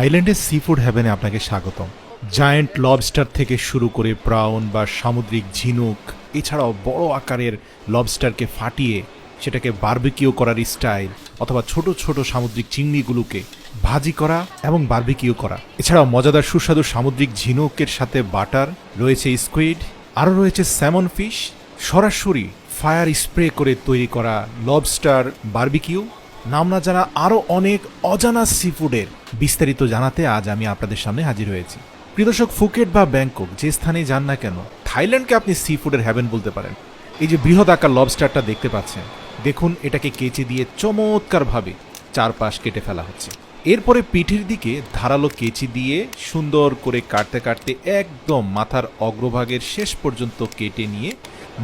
থাইল্যান্ডের sea food হ্যাভেনে আপনাকে স্বাগতম। জায়ান্ট লবস্টার থেকে শুরু করে প্রাউন বা সামুদ্রিক ঝিনুক, এছাড়াও বড় আকারের লবস্টারকে ফাটিয়ে সেটাকে বারবিকিউ করার স্টাইল, অথবা ছোট ছোট সামুদ্রিক চিংড়িগুলোকে ভাজি করা এবং বারবিকিউ করা। এছাড়াও মজাদার সুস্বাদু সামুদ্রিক ঝিনুকের সাথে বাটার, রয়েছে স্কুইড, আরও রয়েছে স্যামন ফিশ, সরাসরি ফায়ার স্প্রে করে তৈরি করা লবস্টার বারবিকিউ নাম না জানা আরও অনেক অজানা সি ফুডের বিস্তারিত জানাতে আজ আমি আপনাদের সামনে হাজির হয়েছি। প্রিয়দর্শক ফুকেট বা ব্যাংকক যে স্থানে যান না কেন, থাইল্যান্ডকে আপনি সি ফুডের হ্যাভেন বলতে পারেন। এই যে বৃহৎ আকার লবস্টারটা দেখতে পাচ্ছেন, দেখুন এটাকে কেচি দিয়ে চমৎকারভাবে চারপাশ কেটে ফেলা হচ্ছে। এরপরে পিঠের দিকে ধারালো কেচি দিয়ে সুন্দর করে কাটতে কাটতে একদম মাথার অগ্রভাগের শেষ পর্যন্ত কেটে নিয়ে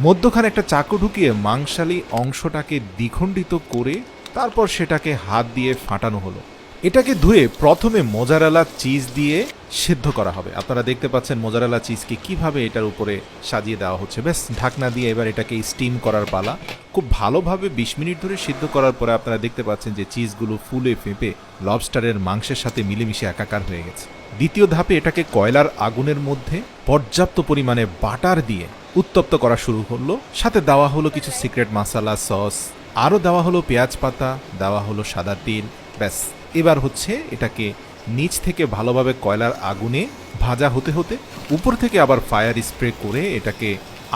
মধ্যখানে একটা চাকু ঢুকিয়ে মাংসালী অংশটাকে দ্বিখণ্ডিত করে তারপর সেটাকে হাত দিয়ে ফাটানো হলো। এটাকে ধুয়ে প্রথমে মোজারেলা চিজ দিয়ে সেদ্ধ করা হবে। আপনারা দেখতে পাচ্ছেন মোজারেলা চিজকে কীভাবে এটার উপরে সাজিয়ে দেওয়া হচ্ছে। বেশ ঢাকনা দিয়ে এবার এটাকে স্টিম করার পালা। খুব ভালোভাবে বিশ মিনিট ধরে সিদ্ধ করার পরে আপনারা দেখতে পাচ্ছেন যে চিজগুলো ফুলে ফেঁপে লবস্টারের মাংসের সাথে মিলেমিশে একাকার হয়ে গেছে। দ্বিতীয় ধাপে এটাকে কয়লার আগুনের মধ্যে পর্যাপ্ত পরিমাণে বাটার দিয়ে উত্তপ্ত করা শুরু করল সাথে দেওয়া হলো কিছু সিক্রেট মশলা সস আরও দেওয়া হলো পেঁয়াজ পাতা, দেওয়া হলো সাদা তিল, ব্যাস। এবার হচ্ছে এটাকে নিচ থেকে ভালোভাবে কয়লার আগুনে ভাজা হতে হতে উপর থেকে আবার ফায়ার স্প্রে করে এটাকে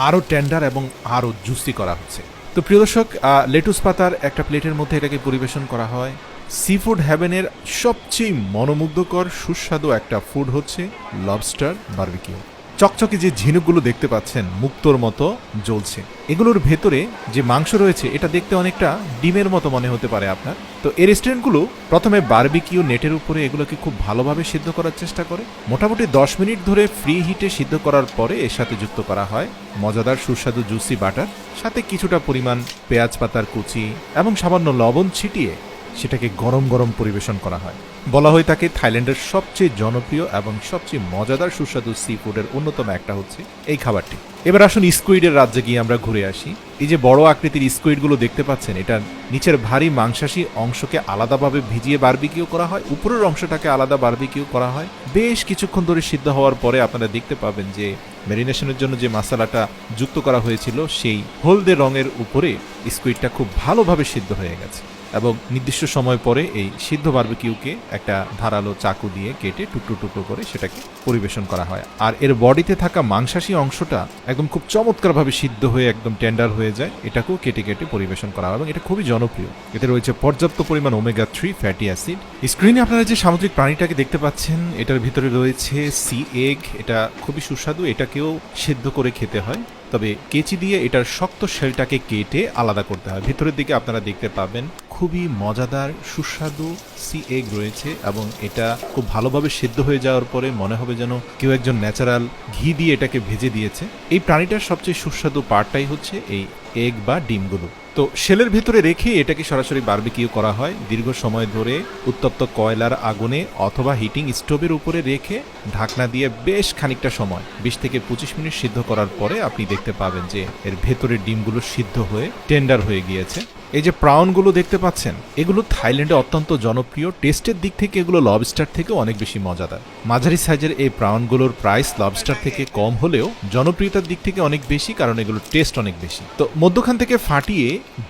আরও টেন্ডার এবং আরও জুসি করা হচ্ছে। তো প্রিয় দর্শক লেটুস পাতার একটা প্লেটের মধ্যে এটাকে পরিবেশন করা হয়। সি ফুড হ্যাভেনের সবচেয়ে মনোমুগ্ধকর, সুস্বাদু একটা ফুড হচ্ছে লবস্টার বারবিকিউ চকচকে যে ঝিনুকগুলো দেখতে পাচ্ছেন, মুক্তোর মতো জ্বলছে। এগুলোর ভেতরে যে মাংস রয়েছে, এটা দেখতে অনেকটা ডিমের মতো মনে হতে পারে আপনার। তো এই রেস্টুরেন্টগুলো প্রথমে বারবিকিউ নেটের উপরে এগুলোকে খুব ভালোভাবে সিদ্ধ করার চেষ্টা করে। মোটামুটি দশ মিনিট ধরে ফ্রি হিটে সিদ্ধ করার পরে এর সাথে যুক্ত করা হয়। মজাদার সুস্বাদু জুসি বাটার, সাথে কিছুটা পরিমাণ পেঁয়াজ পাতার কুচি এবং সামান্য লবণ ছিটিয়ে সেটাকে গরম গরম পরিবেশন করা হয়। বলা হয়ে থাকে থাইল্যান্ডের সবচেয়ে জনপ্রিয় এবং সবচেয়ে মজাদার সুস্বাদু সি ফুডের অন্যতম একটা হচ্ছে এই খাবারটি। এবার আসুন স্কুইডের রাজ্যে গিয়ে আমরা ঘুরে আসি। এই যে বড় আকৃতির স্কুইডগুলো দেখতে পাচ্ছেন, এটা নিচের ভারী মাংসাশী অংশকে আলাদাভাবে ভিজিয়ে বারবিকিউ করা হয়, উপরের অংশটাকে আলাদা বারবিকিউ করা হয়। বেশ কিছুক্ষণ ধরে সিদ্ধ হওয়ার পরে আপনারা দেখতে পাবেন যে ম্যারিনেশনের জন্য যে মশলাটা যুক্ত করা হয়েছিল, সেই হলদে রঙের উপরে স্কুইডটা খুব ভালোভাবে সিদ্ধ হয়ে গেছে। এবং নির্দিষ্ট সময় পরে এই সিদ্ধ বার্বিকিউকে একটা ধারালো চাকু দিয়ে কেটে টুকরো টুকরো করে সেটাকে পরিবেশন করা হয়। আর এর বডিতে থাকা মাংসাশী অংশটা একদম খুব চমৎকারভাবে সিদ্ধ হয়ে একদম টেন্ডার হয়ে যায়। এটাকেও কেটে কেটে পরিবেশন করা হয় এবং এটা খুবই জনপ্রিয়। এতে রয়েছে পর্যাপ্ত পরিমাণ ওমেগা থ্রি ফ্যাটি অ্যাসিড স্ক্রিনে আপনারা যে সামুদ্রিক প্রাণীটাকে দেখতে পাচ্ছেন, এটার ভিতরে রয়েছে সি এগ এটা খুবই সুস্বাদু, এটাকেও সেদ্ধ করে খেতে হয়। তবে কেচি দিয়ে এটার শক্ত শেলটাকে কেটে আলাদা করতে হয়। ভিতরের দিকে আপনারা দেখতে পাবেন খুবই মজাদার, সুস্বাদু সি এগ রয়েছে এবং এটা খুব ভালোভাবে সেদ্ধ হয়ে যাওয়ার পরে মনে হবে যেন কেউ একজন ন্যাচারাল ঘি দিয়ে এটাকে ভেজে দিয়েছে। এই প্রাণীটার সবচেয়ে সুস্বাদু পার্টটাই হচ্ছে এই এগ বা ডিমগুলো। তো শেলের ভেতরে রেখে এটাকে সরাসরি বারবিকিউ করা হয়। দীর্ঘ সময় ধরে উত্তপ্ত কয়লার আগুনে অথবা হিটিং স্টোভের উপরে রেখে ঢাকনা দিয়ে বেশ খানিকটা সময়, বিশ থেকে পঁচিশ মিনিট সিদ্ধ করার পরে আপনি দেখতে পাবেন যে এর ভেতরের ডিমগুলো সিদ্ধ হয়ে টেন্ডার হয়ে গিয়েছে। এই যে প্রাউনগুলো দেখতে পাচ্ছেন, এগুলো থাইল্যান্ডে অত্যন্ত জনপ্রিয়। টেস্টের দিক থেকে এগুলো লবস্টার থেকে অনেক বেশি মজাদার। মাঝারি সাইজের এই প্রাউনগুলোর প্রাইস লবস্টার থেকে কম হলেও জনপ্রিয়তার দিক থেকে অনেক বেশি, কারণ এগুলোর টেস্ট অনেক বেশি। তো মধ্যখান থেকে ফাটিয়ে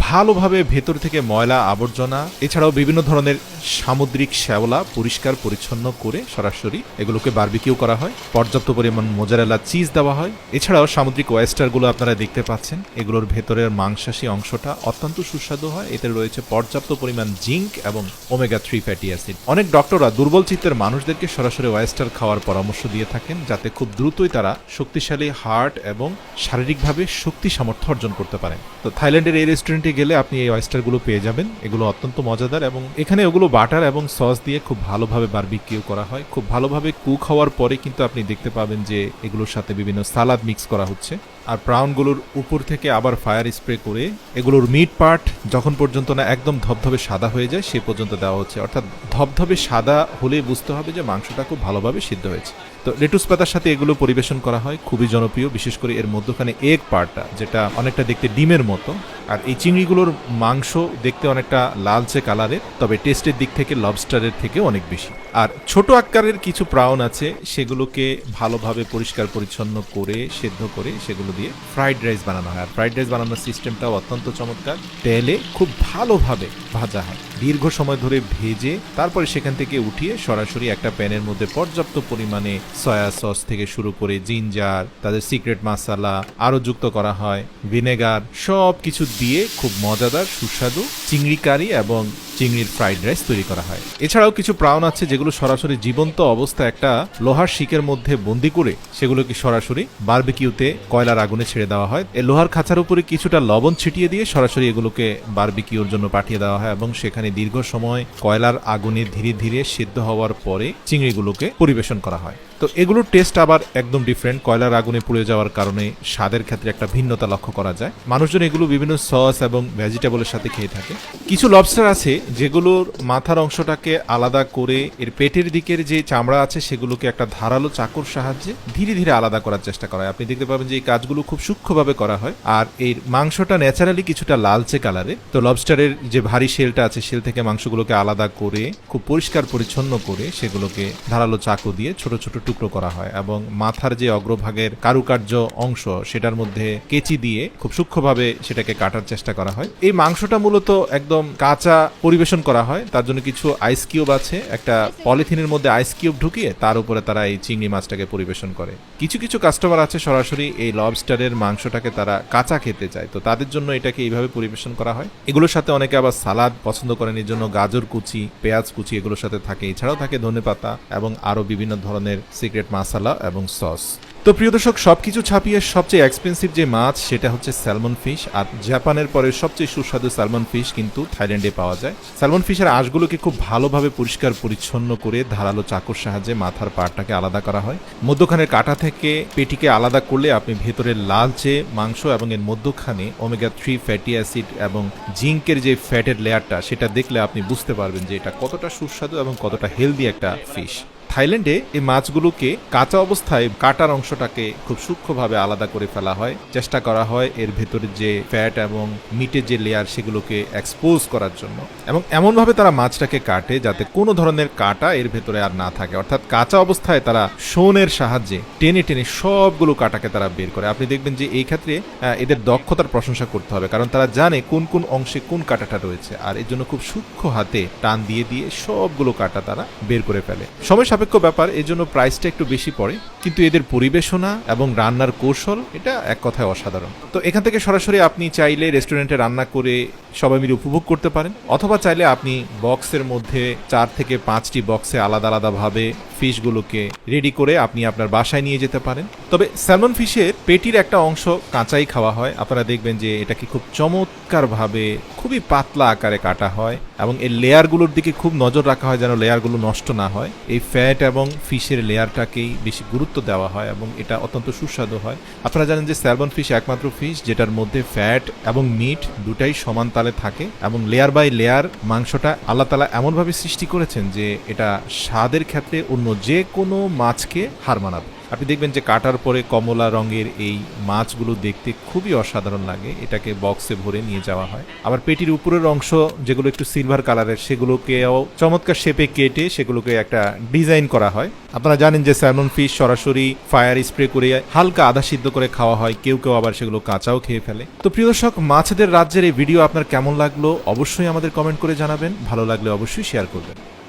ভালোভাবে ভেতর থেকে ময়লা, আবর্জনা, এছাড়াও বিভিন্ন ধরনের সামুদ্রিক শ্যাওলা পরিষ্কার, পরিচ্ছন্ন করে সরাসরি এগুলোকে বারবিকিউ করা হয়। পর্যাপ্ত পরিমাণ মোজারেলা চিজ দেওয়া হয়। এছাড়াও সামুদ্রিক ওয়েস্টারগুলো আপনারা দেখতে পাচ্ছেন। এগুলোর ভেতরের মাংসাশী অংশটা অত্যন্ত সুস্বাদু। হয়। এতে রয়েছে পর্যাপ্ত পরিমাণ জিঙ্ক এবং ওমেগা থ্রি ফ্যাটি অ্যাসিড। অনেক ডক্টররা দুর্বল চিত্তের মানুষদেরকে সরাসরি ওয়েস্টার খাওয়ার পরামর্শ দিয়ে থাকেন, যাতে খুব দ্রুতই তারা শক্তিশালী হার্ট এবং শারীরিকভাবে শক্তি সামর্থ্য অর্জন করতে পারেন। তো থাইল্যান্ডের এই রেস্টুরেন্টে গেলে আপনি এই ওয়েস্টারগুলো পেয়ে যাবেন। এগুলো অত্যন্ত মজাদার এবং এখানে ওগুলো বাটার এবং সস দিয়ে খুব ভালোভাবে বারবিকিউ করা হয়। খুব ভালোভাবে কুক হওয়ার পরে কিন্তু আপনি দেখতে পাবেন যে এগুলোর সাথে বিভিন্ন সালাদ মিক্স করা হচ্ছে। আর প্রাউনগুলোর উপর থেকে আবার ফায়ার স্প্রে করে এগুলোর মিট পার্ট যখন পর্যন্ত না একদম ধবধবে সাদা হয়ে যায়, সে পর্যন্ত দেওয়া হচ্ছে। অর্থাৎ ধবধবে সাদা হলে বুঝতে হবে যে মাংসটা খুব ভালোভাবে সিদ্ধ হয়েছে। তো লেটুস পাতার সাথে এগুলো পরিবেশন করা হয়, খুবই জনপ্রিয়, বিশেষ করে এর মধ্যখানে এগ পার্টটা যেটা অনেকটা দেখতে ডিমের মতো। আর এই চিংড়িগুলোর মাংস দেখতে অনেকটা লালচে কালারের, তবে টেস্টের দিক থেকে লবস্টারের থেকে অনেক বেশি। আর ছোট আকারের কিছু প্রাউন আছে, সেগুলোকে ভালোভাবে পরিষ্কার পরিচ্ছন্ন করে, সেদ্ধ করে সেগুলো দিয়ে ফ্রাইড রাইস বানানো হয়। আর ফ্রাইড রাইস বানানোর সিস্টেমটাও অত্যন্ত চমৎকার। তেলে খুব ভালোভাবে ভাজা হয়। দীর্ঘ সময় ধরে ভেজে, তারপরে সেখান থেকে উঠিয়ে সরাসরি একটা প্যানের মধ্যে পর্যাপ্ত পরিমাণে সয়া সস থেকে শুরু করে জিঞ্জার, তাদের সিক্রেট মশলা আরও যুক্ত করা হয়, ভিনেগার সব কিছু দিয়ে খুব মজাদার, সুস্বাদু চিংড়ি কারি এবং চিংড়ির ফ্রাইড রাইস তৈরি করা হয়। এছাড়াও কিছু প্রাউন আছে যেগুলো সরাসরি জীবন্ত অবস্থা একটা লোহার শিকের মধ্যে বন্দি করে সেগুলোকে সরাসরি বারবিকিউতে কয়লার আগুনে ছেড়ে দেওয়া হয়। এই লোহার খাঁচার উপরে কিছুটা লবণ ছিটিয়ে দিয়ে সরাসরি এগুলোকে বার্বিকিউর জন্য পাঠিয়ে দেওয়া হয় এবং সেখানে দীর্ঘ সময় কয়লার আগুনে ধীরে ধীরে সিদ্ধ হওয়ার পরে চিংড়িগুলোকে পরিবেশন করা হয়। তো এগুলোর টেস্ট আবার একদম ডিফারেন্ট কয়লার আগুনে পুড়ে যাওয়ার কারণে স্বাদের ক্ষেত্রে একটা ভিন্নতা লক্ষ্য করা যায়। মানুষজন এগুলো বিভিন্ন সস এবং ভেজিটেবলের সাথে খেয়ে থাকে। কিছু লবস্টার আছে যেগুলোর মাথার অংশটাকে আলাদা করে এর পেটের দিকের যে চামড়া আছে সেগুলোকে একটা ধারালো চাকুর সাহায্যে ধীরে ধীরে আলাদা করার চেষ্টা করা হয়। আপনি দেখতে পাবেন যে এই কাজগুলো খুব সূক্ষ্মভাবে করা হয়। আর এর মাংসটা ন্যাচারালি কিছুটা লালচে কালারে তো লবস্টারের যে ভারী শেলটা আছে শেল থেকে মাংসগুলোকে আলাদা করে, খুব পরিষ্কার পরিচ্ছন্ন করে সেগুলোকে ধারালো চাকু দিয়ে ছোট ছোট টুকরো করা হয় এবং মাথার যে অগ্রভাগের কারুকার্য অংশ সেটার মধ্যে কেচি দিয়ে খুব সূক্ষ্মভাবে সেটাকে কাটার চেষ্টা করা হয়। এই মাংসটা মূলত একদম কাঁচা পরিবেশন করা হয়। তার জন্য কিছু আইস কিউব আছে। একটা পলিথিনের মধ্যে আইস কিউব ঢুকিয়ে তার উপরে তারা এই চিংড়ি মাছটাকে পরিবেশন করে। কিছু কিছু কাস্টমার আছে সরাসরি এই লবস্টারের মাংসটাকে তারা কাঁচা খেতে চায়। তো তাদের জন্য এটাকে এইভাবে পরিবেশন করা হয়। এগুলোর সাথে অনেকে আবার সালাদ পছন্দ করেন। এর জন্য গাজর কুচি, পেঁয়াজ কুচি এগুলোর সাথে থাকে। এছাড়াও থাকে ধনেপাতা এবং আরও বিভিন্ন ধরনের সিক্রেট মশলা এবং সস। তো প্রিয় দর্শক, সবকিছু ছাপিয়ে সবচেয়ে এক্সপেন্সিভ যে মাছ, সেটা হচ্ছে স্যালমন ফিশ আর জাপানের পরে সবচেয়ে সুস্বাদু স্যালমন ফিশ কিন্তু থাইল্যান্ডে পাওয়া যায়। স্যালমন ফিশের আঁশগুলোকে খুব ভালোভাবে পরিষ্কার পরিচ্ছন্ন করে ধারালো চাকুর সাহায্যে মাথার পাড়টাকে আলাদা করা হয়। মধ্যখানের কাটা থেকে পেটিকে আলাদা করলে আপনি ভেতরের লালচে মাংস এবং এর মধ্যখানে ওমেগা থ্রি ফ্যাটি অ্যাসিড এবং জিঙ্কের যে ফ্যাটের লেয়ারটা, সেটা দেখলে আপনি বুঝতে পারবেন যে এটা কতটা সুস্বাদু এবং কতটা হেলদি একটা ফিশ থাইল্যান্ডে এই মাছগুলোকে কাঁচা অবস্থায় কাটার অংশটাকে খুব সূক্ষ্মভাবে আলাদা করে ফেলা হয়। চেষ্টা করা হয় এর ভেতরে যে ফ্যাট এবং মিটের যে লেয়ার সেগুলোকে এক্সপোজ করার জন্য। এবং এমনভাবে তারা মাছটাকে কাটে যাতে কোনো ধরনের কাটা এর ভেতরে আর না থাকে। অর্থাৎ কাঁচা অবস্থায় তারা শোনের সাহায্যে টেনে টেনে সবগুলো কাটাকে তারা বের করে। আপনি দেখবেন যে এই ক্ষেত্রে এদের দক্ষতার প্রশংসা করতে হবে। কারণ তারা জানে কোন কোন অংশে কোন কাটাটা রয়েছে। আর এর জন্য খুব সূক্ষ্ম হাতে টান দিয়ে দিয়ে সবগুলো কাটা তারা বের করে ফেলে। সময় সাপেক্ষ ব্যাপার এর জন্য প্রাইসটা একটু বেশি পড়ে। কিন্তু এদের পরিবেশনা এবং রান্নার কৌশল এটা এক কথায় অসাধারণ। তো এখান থেকে সরাসরি আপনি চাইলে রেস্টুরেন্টে রান্না করে সবাই মিলে উপভোগ করতে পারেন, অথবা চাইলে আপনি বক্সের মধ্যে চার থেকে পাঁচটি বক্সে আলাদা আলাদাভাবে ফিশগুলোকে রেডি করে আপনি আপনার বাসায় নিয়ে যেতে পারেন। তবে স্যালমন ফিশের পেটির একটা অংশ কাঁচাই খাওয়া হয়। আপনারা দেখবেন যে এটাকে খুব চমৎকারভাবে খুবই পাতলা আকারে কাটা হয় এবং এই লেয়ারগুলোর দিকে খুব নজর রাখা হয় যেন লেয়ারগুলো নষ্ট না হয়। এই ফ্যাট এবং ফিশের লেয়ারটাকেই বেশি গুরুত্ব দেওয়া হয় এবং এটা অত্যন্ত সুস্বাদু হয়। আপনারা জানেন যে স্যালমন ফিশ একমাত্র ফিশ যেটার মধ্যে ফ্যাট এবং মিট দুটাই সমান তালে থাকে এবং লেয়ার বাই লেয়ার মাংসটা আল্লাহ তালা এমনভাবে সৃষ্টি করেছেন যে এটা স্বাদের ক্ষেত্রে অন্য যে কোনো মাছকে হার মানাবে। আপনি দেখবেন যে কাটার পরে কমলা রঙের এই মাছগুলো দেখতে খুবই অসাধারণ লাগে। এটাকে বক্সে ভরে নিয়ে যাওয়া হয়। আবার পেটির উপরের অংশ যেগুলো একটু সিলভার কালারের, সেগুলোকেও চমৎকার শেপে কেটে সেগুলোকে একটা ডিজাইন করা হয়। আপনারা জানেন যে স্যালমন ফিশ সরাসরি ফায়ার স্প্রে করে হালকা আধা সিদ্ধ করে খাওয়া হয়। কেউ কেউ আবার সেগুলো কাঁচাও খেয়ে ফেলে। তো প্রিয় দর্শক, মাছেদের রাজ্যের এই ভিডিও আপনার কেমন লাগল? অবশ্যই আমাদের কমেন্ট করে জানাবেন। ভালো লাগলে অবশ্যই শেয়ার করবেন।